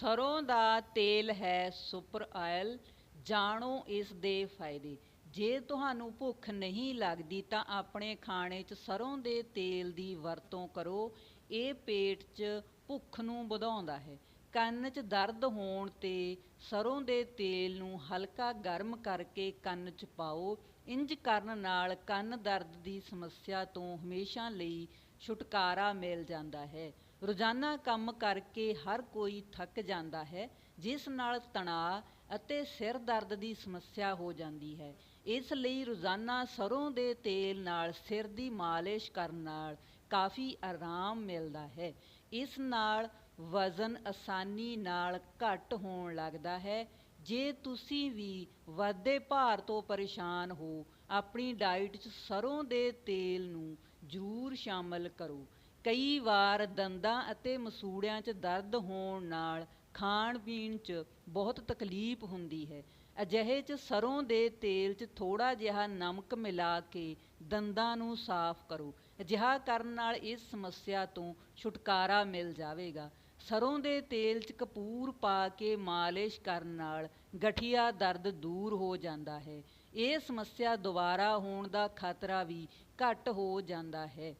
ਸਰੋਂ ਦਾ ਤੇਲ ਹੈ ਸੁਪਰ ਆਇਲ, ਜਾਣੋ ਇਸ ਦੇ ਫਾਇਦੇ। ਜੇ ਤੁਹਾਨੂੰ ਭੁੱਖ ਨਹੀਂ ਲੱਗਦੀ ਤਾਂ ਆਪਣੇ ਖਾਣੇ 'ਚ ਸਰੋਂ ਦੇ ਤੇਲ ਦੀ ਵਰਤੋਂ ਕਰੋ। ਇਹ ਪੇਟ 'ਚ ਭੁੱਖ ਨੂੰ ਵਧਾਉਂਦਾ ਹੈ। ਕੰਨ 'ਚ ਦਰਦ ਹੋਣ ਤੇ ਸਰੋਂ ਦੇ ਤੇਲ ਨੂੰ ਹਲਕਾ ਗਰਮ ਕਰਕੇ ਕੰਨ 'ਚ ਪਾਓ। ਇੰਜ ਕਰਨ ਨਾਲ ਕੰਨ ਦਰਦ ਦੀ ਸਮੱਸਿਆ ਤੋਂ ਹਮੇਸ਼ਾ ਲਈ ਛੁਟਕਾਰਾ ਮਿਲ ਜਾਂਦਾ ਹੈ। ਰੋਜ਼ਾਨਾ ਕੰਮ ਕਰਕੇ ਹਰ ਕੋਈ ਥੱਕ ਜਾਂਦਾ ਹੈ, ਜਿਸ ਨਾਲ ਤਣਾਅ ਅਤੇ ਸਿਰ ਦਰਦ ਦੀ ਸਮੱਸਿਆ ਹੋ ਜਾਂਦੀ ਹੈ। ਇਸ ਲਈ ਰੋਜ਼ਾਨਾ ਸਰੋਂ ਦੇ ਤੇਲ ਨਾਲ ਸਿਰ ਦੀ ਮਾਲਿਸ਼ ਕਰਨ ਨਾਲ ਕਾਫੀ ਆਰਾਮ ਮਿਲਦਾ ਹੈ। ਇਸ ਨਾਲ ਵਜ਼ਨ ਆਸਾਨੀ ਨਾਲ ਘੱਟ ਹੋਣ ਲੱਗਦਾ ਹੈ। ਜੇ ਤੁਸੀਂ ਵੀ ਵੱਧਦੇ ਭਾਰ ਤੋਂ ਪਰੇਸ਼ਾਨ ਹੋ, ਆਪਣੀ ਡਾਈਟ 'ਚ ਸਰੋਂ ਦੇ ਤੇਲ ਨੂੰ ਜ਼ਰੂਰ ਸ਼ਾਮਲ ਕਰੋ। ਕਈ ਵਾਰ ਦੰਦਾਂ ਅਤੇ ਮਸੂੜਿਆਂ 'ਚ ਦਰਦ ਹੋਣ ਨਾਲ ਖਾਣ ਪੀਣ 'ਚ ਬਹੁਤ ਤਕਲੀਫ ਹੁੰਦੀ ਹੈ। ਅਜਿਹੇ 'ਚ ਸਰੋਂ ਦੇ ਤੇਲ 'ਚ ਥੋੜਾ ਜਿਹਾ ਨਮਕ ਮਿਲਾ ਕੇ ਦੰਦਾਂ ਨੂੰ ਸਾਫ਼ ਕਰੋ। ਅਜਿਹਾ ਕਰਨ ਨਾਲ ਇਸ ਸਮੱਸਿਆ ਤੋਂ ਛੁਟਕਾਰਾ ਮਿਲ ਜਾਵੇਗਾ। ਸਰੋਂ ਦੇ ਤੇਲ 'ਚ ਕਪੂਰ ਪਾ ਕੇ ਮਾਲਿਸ਼ ਕਰਨ ਨਾਲ ਗਠੀਆ ਦਰਦ ਦੂਰ ਹੋ ਜਾਂਦਾ ਹੈ। ਇਹ ਸਮੱਸਿਆ ਦੁਬਾਰਾ ਹੋਣ ਦਾ ਖਤਰਾ ਵੀ ਘੱਟ ਹੋ ਜਾਂਦਾ ਹੈ।